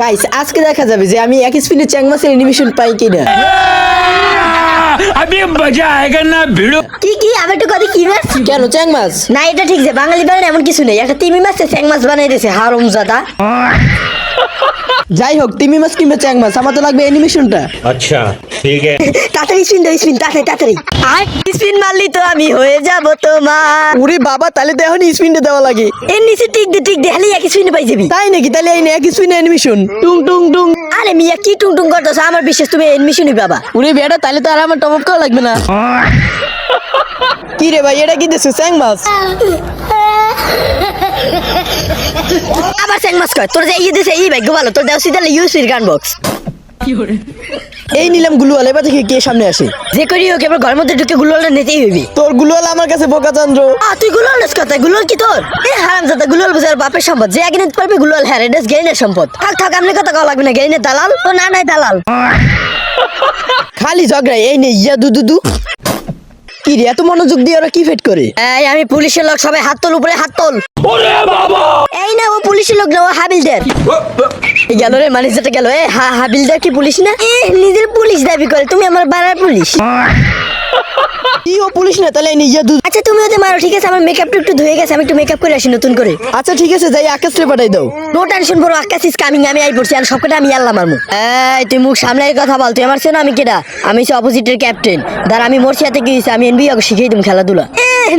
Guys আজকে দেখা যাবে যে আমি এক স্পিনে চ্যাংমাসের এনিমেশন পাই কিনা। আমি মজা আয়েগা না ভিড়ো। কি কি? আমি একটু কথা কি মাছ? কেন চ্যাং মাছ না এটা ঠিক যে বাঙালি বানায় এমন কিছু নেই। একটা তিমি মাছে চ্যাং মাছ বানাই দিয়েছে হারমজাদা। যাই হোক তিমি মাছ কিংবা চ্যাং মাছ আমার তো লাগবে অ্যানিমেশনটা আচ্ছা। যাব লাগে। নিচে টিক দে টিক আমার বিশেষ তুমি অ্যানিমেশনই বাবা ওরে বেটা তাহলে তো আর আমার টপ করা লাগবে না। কি রে ভাই এটা কি দিছো? স্যাং আবার কয়? তোর যে ইয়ে দিছে ই ভাগ্য ভালো। তোর দেওয়া সিদ্ধালে ইউসির গান বক্স এই নিলাম গুলুয়াল এবার থেকে কে সামনে আসে। যে করি হোক এবার ঘরের মধ্যে ঢুকে গুলুয়ালটা নিতেই হইবি। তোর গুলুয়াল আমার কাছে বোকা চন্দ্র আ তুই নেস কথা গুলুয়াল কি তোর? এ গুলোল বুঝার বাপের সম্পদ। যে আগে নিতে পারবে গুলোল হ্যাঁ এটা গেইনের সম্পদ। থাক থাক আপনি কথা কওয়া লাগবে না গেইনের দালাল। তো না নাই দালাল। খালি ঝগড়া এই নে ইয়া দু দু দু। কি রে এত মনোযোগ দিয়ে ওরা কি ফেট করে? এই আমি পুলিশের লোক সবাই হাত তোল উপরে হাত তোল। এই না ও পুলিশের লোক না ও হাবিলদার। এই গেল রে মানে যেটা গেল এ হা হাবিলদার কি পুলিশ না? এ নিজের পুলিশ দাবি করে তুমি আমার বাড়ার পুলিশ। কি ও পুলিশ না তাহলে এই নে ইয়া দু আচ্ছা তুমি ওদের মারো ঠিক আছে আমার মেকআপটা একটু ধুয়ে গেছে আমি একটু মেকআপ করে আসি নতুন করে। আচ্ছা ঠিক আছে যাই পাঠাই দাও। নো টেনশন বড় আকাশ ইস কামিং আমি আই পড়ছি আর সবকটা আমি আল্লাহ মারমু এই তুই মুখ সামনে কথা বল তুই আমার চেনো আমি কেডা? আমি হচ্ছে অপোজিটের ক্যাপ্টেন দাঁড়া আমি গিয়েছি আমি এনবি ওকে শিখিয়ে দিম খেলাধুলা।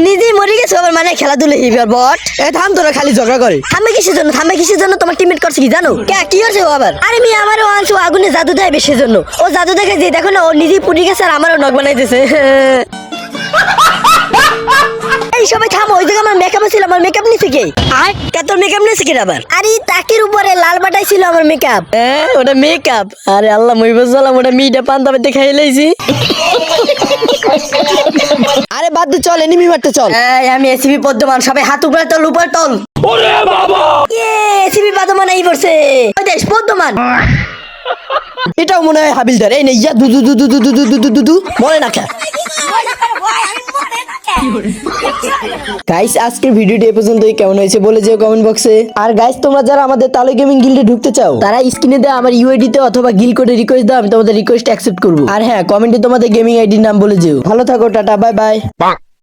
নিজেই মরে গেছে আবার মানে খেলাধুলা হিবার বট। এ থাম তোরা খালি ঝগড়া করে। থামবে কিসের জন্য থামবে কিসের জন্য তোমার টিমমেট করছে কি জানো? কে কি হচ্ছে ও আবার? আরে মি আমারও আনছো আগুনে জাদু দেয় বেশি জন্য। ও জাদু দেখে যে দেখো না ও নিজেই পুড়ে গেছে আর আমারও নখ বানাইতেছে। সবাই থামো ওই জায়গায় আমার মেকআপ ছিল আমার মেকআপ নিছে কে আর কে তোর মেকআপ নিছে কে আবার আরে তাকের উপরে লাল বাটাই ছিল আমার মেকআপ হ্যাঁ ওটা মেকআপ আরে আল্লাহ মই বললাম ওটা মিটা পান্তাবে দেখাই লাইছি আরে বাদ দে চল এনিমি মারতে চল এই আমি এসিবি পদ্মমান সবাই হাত উপরে তোল উপরে তোল ইয়ে এসিবি পদ্মমান এই পড়ছে ওই দেশ পদ্মমান এটাও মনে হয় হাবিলদার এই নে ইয়া দু দু দু দু দু দু দু দু দু দু দু মনে রাখা গাইস আজকের ভিডিওটি এ পর্যন্তই। কেমন হয়েছে বলে যেও কমেন্ট বক্সে আর গাইস তোমরা যারা আমাদের তালে গেমিং গিল্ডে ঢুকতে চাও, তারা স্ক্রিনে দেওয়া আমার ইউআইডি তে অথবা গিল কোডে রিকোয়েস্ট দাও, আমি তোমাদের রিকোয়েস্ট অ্যাকসেপ্ট করব। আর হ্যাঁ কমেন্টে তোমাদের গেমিং আইডির নাম বলে যেও। ভালো থাকো, টাটা বাই বাই